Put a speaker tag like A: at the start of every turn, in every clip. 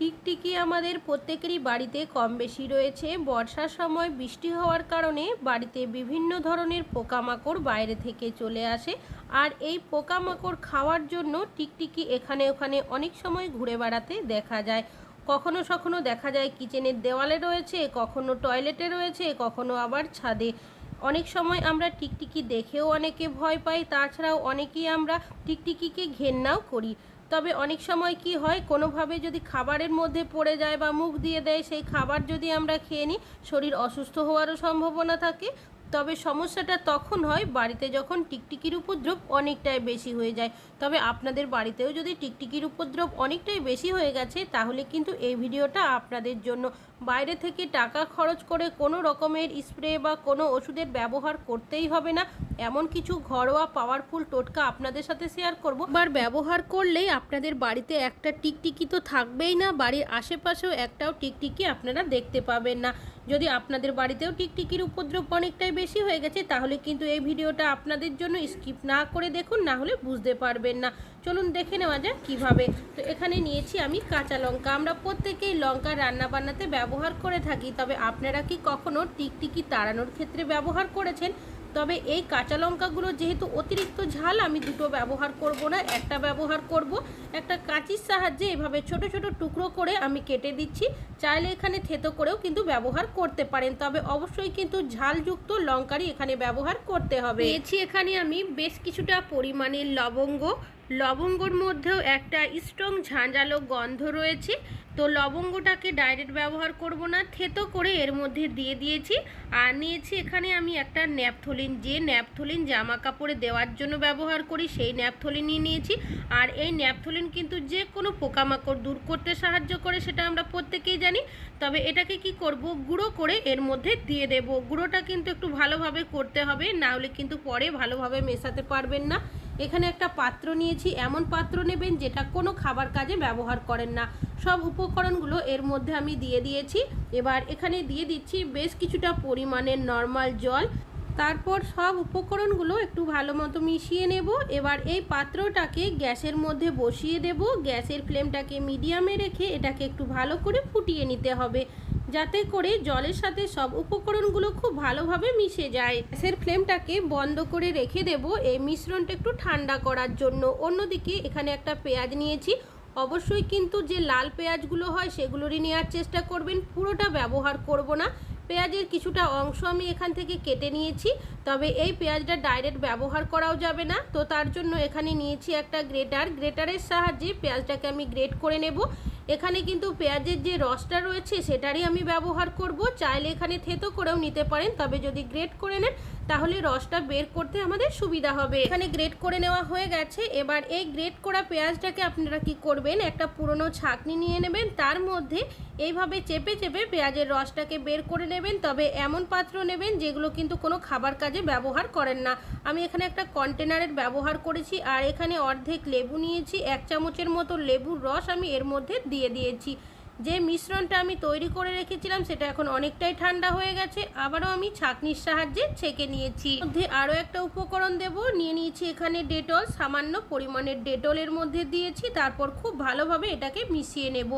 A: টিকটিকি আমাদের প্রত্যেকেরই বাড়িতে কম বেশি রয়েছে। বর্ষার সময় বৃষ্টি হওয়ার কারণে বাড়িতে বিভিন্ন ধরনের পোকামাকড় বাইরে থেকে চলে আসে। আর এই পোকামাকড় খাওয়ার জন্য টিকটিকি এখানে ওখানে অনেক সময় ঘুরে বেড়াতে দেখা যায়। কখনো সখনো দেখা যায় কিচেনের দেওয়ালে রয়েছে, কখনো টয়লেটে রয়েছে, কখনো আবার ছাদে। অনেক সময় আমরা টিকটিকি দেখেও অনেকে ভয় পাই, তাছাড়াও অনেকেই আমরা টিকটিকিকে ঘেন্নাও করি। তবে অনেক সময় কি হয়, কোনোভাবে যদি খাবারের মধ্যে পড়ে যায় বা মুখ দিয়ে দেয়, সেই খাবার যদি আমরা খেয়ে নিই, শরীর অসুস্থ হওয়ারও সম্ভাবনা থাকে। তবে সমস্যাটা তখন হয় বাড়িতে যখন টিকটিকির উপদ্রব অনেকটাই বেশি হয়ে যায়। তবে আপনাদের বাড়িতেও যদি টিকটিকির উপদ্রব অনেকটাই বেশি হয়ে গেছে, তাহলে কিন্তু এই ভিডিওটা আপনাদের জন্য। বাইরে থেকে টাকা খরচ করে কোনো রকমের স্প্রে বা কোনো ওষুধের ব্যবহার করতেই হবে না। এমন কিছু ঘরোয়া পাওয়ারফুল টোটকা আপনাদের সাথে শেয়ার করব। বার ব্যবহার করলেই আপনাদের বাড়িতে একটা টিকটিকি তো থাকবেই না, বাড়ির আশেপাশেও একটাও টিকটিকি আপনারা দেখতে পাবেন না। যদি আপনাদের বাড়িতেও টিকটিকির উপদ্রব অনেকটাই বেশি হয়ে গেছে, তাহলে কিন্তু এই ভিডিওটা আপনাদের জন্য স্কিপ না করে দেখুন, না হলে বুঝতে পারবেন না। চলুন দেখে নেওয়া যাক কীভাবে। তো এখানে নিয়েছি আমি কাঁচা লঙ্কা। আমরা প্রত্যেকেই লঙ্কা রান্না বান্নাতে ব্যবহার করে থাকি, তবে আপনারা কি কখনো টিকটিকি তাড়ানোর ক্ষেত্রে ব্যবহার করেছেন? তবে এই কাঁচা লঙ্কাগুলো যেহেতু অতিরিক্ত ঝাল, আমি দুটো ব্যবহার করব না, একটা ব্যবহার করব। একটা কাঁচির সাহায্যে এভাবে ছোট ছোট টুকরো করে আমি কেটে দিচ্ছি। চাইলে এখানে থেতো করেও কিন্তু ব্যবহার করতে পারেন, তবে অবশ্যই কিন্তু ঝালযুক্ত লঙ্কারই এখানে ব্যবহার করতে হবে। এছি এখানে আমি বেশ কিছুটা পরিমাণে লবঙ্গ লবঙ্গর মধ্যেও একটা স্ট্রং ঝাঁঝালো গন্ধ রয়েছে। তো লবঙ্গটাকে ডাইরেক্ট ব্যবহার করব না, থেতো করে এর মধ্যে দিয়ে দিয়েছি। আর নিয়েছি এখানে আমি একটা ন্যাপথলিন। যে ন্যাপথলিন জামা কাপড়ে দেওয়ার জন্য ব্যবহার করি, সেই ন্যাপথলিন নিয়ে নিয়েছি। আর এই ন্যাপথলিন কিন্তু যে কোনো পোকামাকড় দূর করতে সাহায্য করে, সেটা আমরা প্রত্যেকেই জানি। তবে এটাকে কি করব, গুঁড়ো করে এর মধ্যে দিয়ে দেব। গুঁড়োটা কিন্তু একটু ভালোভাবে করতে হবে না হলে কিন্তু পরে ভালোভাবে মেশাতে পারবেন না। এখানে একটা পাত্র নিয়েছি। এমন পাত্র নেবেন যেটা কোনো খাবার কাজে ব্যবহার করেন না। সব উপকরণগুলো এর মধ্যে আমি দিয়ে দিয়েছি। এবার এখানে দিয়ে দিচ্ছি বেশ কিছুটা পরিমাণের নর্মাল জল। তারপর সব উপকরণগুলো একটু ভালো মতো মিশিয়ে নেব। এবার এই পাত্রটাকে গ্যাসের মধ্যে বসিয়ে দেব। গ্যাসের ফ্লেমটাকে মিডিয়ামে রেখে এটাকে একটু ভালো করে ফুটিয়ে নিতে হবে। যাতে করে জলের সাথে সব উপকরণগুলো খুব ভালোভাবে মিশে যায়। গ্যাসের ফ্লেমটাকে বন্ধ করে রেখে দেব এই মিশ্রণটা একটু ঠান্ডা করার জন্য। অন্যদিকে এখানে একটা পেঁয়াজ নিয়েছি। অবশ্যই কিন্তু যে লাল পেঁয়াজগুলো হয় সেগুলোরই নেওয়ার চেষ্টা করবেন। পুরোটা ব্যবহার করব না। পেঁয়াজের কিছুটা অংশ আমি এখান থেকে কেটে নিয়েছি। তবে এই পেঁয়াজটা ডাইরেক্ট ব্যবহার করাও যাবে না। তো তার জন্য এখানে নিয়েছি একটা গ্রেটার। গ্রেটারের সাহায্যে পেঁয়াজটাকে আমি গ্রেট করে নেব। এখানে কিন্তু পেঁয়াজের যে রসটা রয়েছে সেটারই আমি ব্যবহার করব। চাইলে এখানে থেতো করেও নিতে পারেন, তবে যদি গ্রেট করে নেন তাহলে রসটা বের করতে আমাদের সুবিধা হবে। এখানে গ্রেট করে নেওয়া হয়ে গেছে। এবার এই গ্রেট করা পেঁয়াজটাকে আপনারা কি করবেন? একটা পুরনো ছাকনি নিয়ে নেবেন। তার মধ্যে এইভাবে চেপে চেপে পেঁয়াজের রসটাকে বের করে নেবেন। তবে এমন পাত্র নেবেন যেগুলো কিন্তু কোনো খাবার কাজে ব্যবহার করেন না। আমি এখানে একটা কন্টেনারের ব্যবহার করেছি আর এখানে অর্ধেক লেবু নিয়েছি। এক চামচের মতো লেবুর রস আমি এর মধ্যে দিয়ে দিয়েছি। যে মিশ্রণটা আমি তৈরি করে রেখেছিলাম সেটা এখন অনেকটাই ঠান্ডা হয়ে গেছে, আবারও আমি ছাঁকনির সাহায্যে ছেঁকে নিয়েছি। মধ্যে আরও একটা উপকরণ দেব, নিয়ে নিয়েছি এখানে ডেটল, সামান্য পরিমাণের ডেটলের মধ্যে দিয়েছি, তারপর খুব ভালোভাবে এটাকে মিশিয়ে নেব।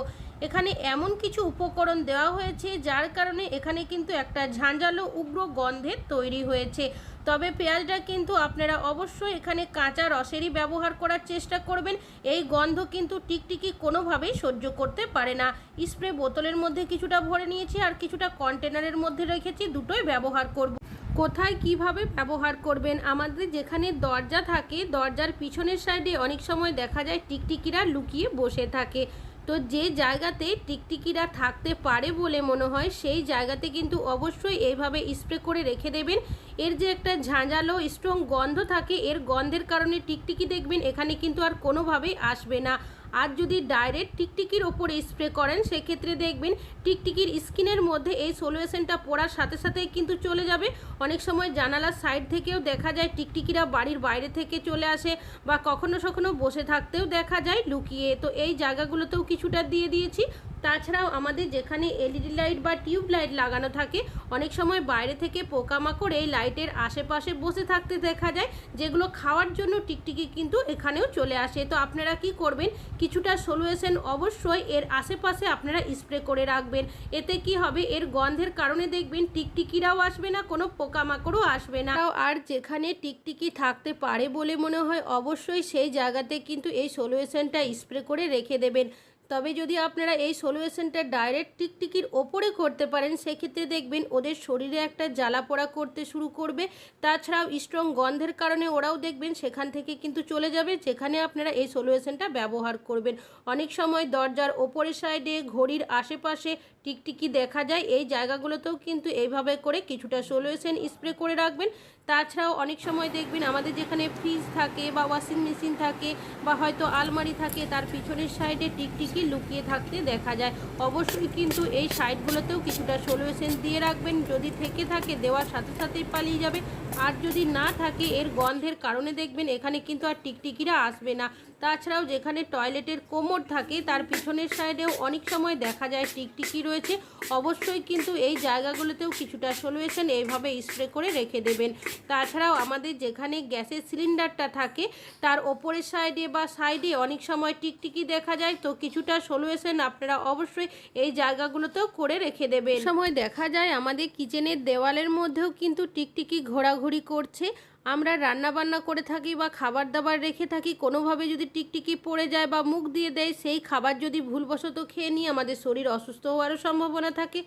A: এখানে এমন কিছু উপকরণ দেওয়া হয়েছে, যার কারণে এখানে কিন্তু একটা ঝাঁঝালো উগ্র গন্ধের তৈরি হয়েছে। তবে পেঁয়াজটা কিন্তু আপনারা অবশ্যই এখানে কাঁচা রসেরই ব্যবহার করার চেষ্টা করবেন। এই গন্ধ কিন্তু টিকটিকি কোনোভাবেই সহ্য করতে পারে না। স্প্রে বোতলের মধ্যে কিছুটা ভরে নিয়েছি আর কিছুটা কন্টেনারের মধ্যে রেখেছি, দুটোই ব্যবহার করব। কোথায় কীভাবে ব্যবহার করবেন? আমাদের যেখানে দরজা থাকে, দরজার পিছনের সাইডে অনেক সময় দেখা যায় টিকটিকিরা লুকিয়ে বসে থাকে। তো যে জায়গাতে টিকটিকিরা থাকতে পারে বলে মনে হয়, সেই জায়গাতে কিন্তু অবশ্যই এইভাবে স্প্রে করে রেখে দেবেন। এর যে একটা ঝাঁঝালো স্ট্রং গন্ধ থাকে, এর গন্ধের কারণে টিকটিকি দেখবেন, এখানে কিন্তু আর কোনোভাবেই আসবে না। আর যদি ডাইরেক্ট টিকটিকির ওপরে স্প্রে করেন, সেক্ষেত্রে দেখবেন টিকটিকির স্কিনের মধ্যে এই সলিউশনটা পড়ার সাথে সাথেই কিন্তু চলে যাবে। অনেক সময় জানালার সাইড থেকেও দেখা যায় টিকটিকিরা বাড়ির বাইরে থেকে চলে আসে বা কখনো সখনো বসে থাকতেও দেখা যায় লুকিয়ে। তো এই জায়গাগুলোতেও কিছুটা দিয়ে দিয়েছি। তাছাড়াও আমাদের যেখানে এলইডি লাইট বা টিউব লাইট লাগানো থাকে, অনেক সময় বাইরে থেকে পোকামাকড় এই লাইটের আশেপাশে বসে থাকতে দেখা যায়, যেগুলো খাওয়ার জন্য টিকটিকি কিন্তু এখানেও চলে আসে। তো আপনারা কি করবেন? কিছুটা সলিউশন অবশ্যই এর আশেপাশে আপনারা স্প্রে করে রাখবেন। এতে কি হবে? এর গন্ধের কারণে দেখবেন টিকটিকিরাও আসবে না, কোনো পোকামাকড়ও আসবে না। আর যেখানে টিকটিকি থাকতে পারে বলে মনে হয়, অবশ্যই সেই জায়গাতে কিন্তু এই সলিউশনটা স্প্রে করে রেখে দেবেন। তবে যদি আপনারা এই সলিউশনটা ডাইরেক্ট টিকটিকির ওপরে করতে পারেন, সেক্ষেত্রে দেখবেন ওদের শরীরে একটা জ্বালা পোড়া করতে শুরু করবে। তাছাড়াও স্ট্রং গন্ধের কারণে ওরাও দেখবেন সেখান থেকে কিন্তু চলে যাবে, যেখানে আপনারা এই সলিউশনটা ব্যবহার করবেন। অনেক সময় দরজার ওপরের সাইডে, ঘড়ির আশেপাশে টিকটিকি দেখা যায়। এই জায়গাগুলোতেও কিন্তু এইভাবে করে কিছুটা সলিউশন স্প্রে করে রাখবেন। তাছাড়াও অনেক সময় দেখবেন আমাদের যেখানে ফ্রিজ থাকে বা ওয়াশিং মেশিন থাকে বা হয়তো আলমারি থাকে, তার পিছনের সাইডে টিকটিকি লুকিয়ে থাকতে দেখা যায়। অবশ্যই কিন্তু এই সাইডগুলোতেও কিছুটা সলিউশন দিয়ে রাখবেন। যদি থেকে থাকে, দেওয়ার সাথে সাথেই পালিয়ে যাবে। আর যদি না থাকে, এর গন্ধের কারণে দেখবেন এখানে কিন্তু আর টিকটিকিরা আসবে না। তাছাড়াও যেখানে টয়লেটের কোমর থাকে, তার পিছনের সাইডেও অনেক সময় দেখা যায় টিকটিকি রয়েছে। অবশ্যই কিন্তু এই জায়গাগুলোতেও কিছুটা সলিউশন এইভাবে স্প্রে করে রেখে দেবেন। তাছাড়াও আমাদের যেখানে গ্যাসের সিলিন্ডারটা থাকে, তার ওপরের সাইডে বা সাইডে অনেক সময় টিকটিকি দেখা যায়। তো কিছুটা সলিউশন আপনারা অবশ্যই এই জায়গাগুলোতেও করে রেখে দেবেন। সময় দেখা যায় আমাদের কিচেনের দেওয়ালের মধ্যেও কিন্তু টিকটিকি ঘোরাঘুরি করছে। আমরা রান্না বান্না করে থাকি বা খাবার দাবার রেখে থাকি, কোনোভাবে যদি টিকটিকি পড়ে যায় বা মুখ দিয়ে দেয়, সেই খাবার যদি ভুলবশত খেয়ে নিই আমাদের শরীর অসুস্থ হওয়ারও সম্ভাবনা থাকে।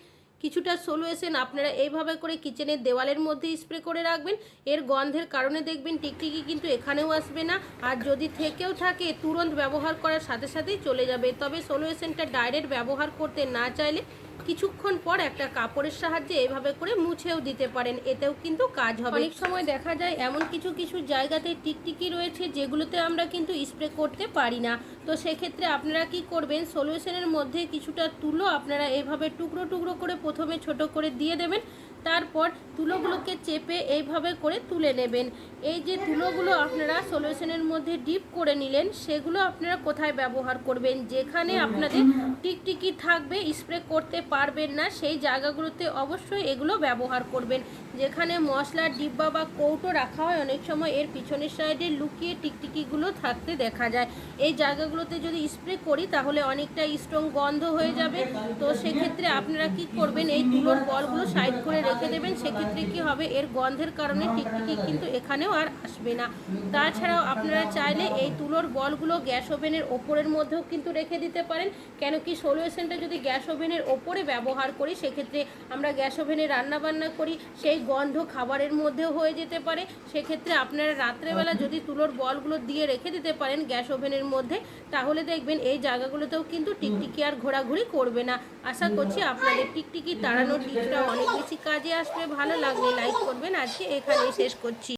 A: কিছুটা সলিউশন আপনারা এইভাবে করে কিচেনের দেওয়ালের মধ্যে স্প্রে করে রাখবেন। এর গন্ধের কারণে দেখবেন টিকটিকি কিন্তু এখানেও আসবে না। আর যদি থেকেও থাকে, তুরন্ত ব্যবহার করার সাথে সাথেই চলে যাবে। তবে সলিউশনটা ডাইরেক্ট ব্যবহার করতে না চাইলে কিছুক্ষণ পর একটা কাপড়ের সাহায্যে এভাবে করে মুছেও দিতে পারেন। এতেও কিন্তু কাজ হবে। অনেক সময় দেখা যায় এমন কিছু কিছু জায়গাতে টিকটিকি রয়েছে যেগুলোতে আমরা কিন্তু স্প্রে করতে পারি না। তো সেক্ষেত্রে আপনারা কি করবেন? সলিউশনের মধ্যে কিছুটা তুলো আপনারা এভাবে টুকরো টুকরো করে প্রথমে ছোট করে দিয়ে দেবেন। তারপর তুলোগুলোকে চেপে এইভাবে করে তুলে নেবেন। এই যে তুলোগুলো আপনারা সলিউশনের মধ্যে ডিপ করে নিলেন, সেগুলো আপনারা কোথায় ব্যবহার করবেন? যেখানে আপনাদের টিকটিকি থাকবে, স্প্রে করতে পারবেন না, সেই জায়গাগুলোতে অবশ্যই এগুলো ব্যবহার করবেন। যেখানে মশলার ডিব্বা বা কৌটো রাখা হয়, অনেক সময় এর পিছনের সাইডে লুকিয়ে টিকটিকিগুলো থাকতে দেখা যায়। এই জায়গাগুলোতে যদি স্প্রে করি, তাহলে অনেকটা স্ট্রং গন্ধ হয়ে যাবে। তো সেক্ষেত্রে আপনারা কি করবেন, এই তুলোর বলগুলো সাইড করে রেখে দেবেন। সেক্ষেত্রে কি হবে, এর গন্ধের কারণে টিকটিকি কিন্তু এখানেও আর আসবে না। তাছাড়াও আপনারা চাইলে এই তুলোর বলগুলো গ্যাস ওভেনের ওপরের মধ্যেও কিন্তু রেখে দিতে পারেন। কেন কি সলিউশনটা যদি গ্যাস ওভেনের ওপরে ব্যবহার করি, সেক্ষেত্রে আমরা গ্যাস ওভেনে রান্না বান্না করি। সেই গন্ধ খাবারের মধ্যেও হয়ে যেতে পারে। সেক্ষেত্রে আপনারা রাত্রেবেলা যদি তুলোর বলগুলো দিয়ে রেখে দিতে পারেন গ্যাস ওভেনের মধ্যে তাহলে দেখবেন এই জায়গাগুলোতেও কিন্তু টিকটিকি আর ঘোরাঘুরি করবে না। আশা করছি আপনাদের টিকটিকি তাড়ানোর টিপটা অনেক বেশি কাজে আসবে। ভালো লাগলে লাইক করবেন। আজকে এখানেই শেষ করছি।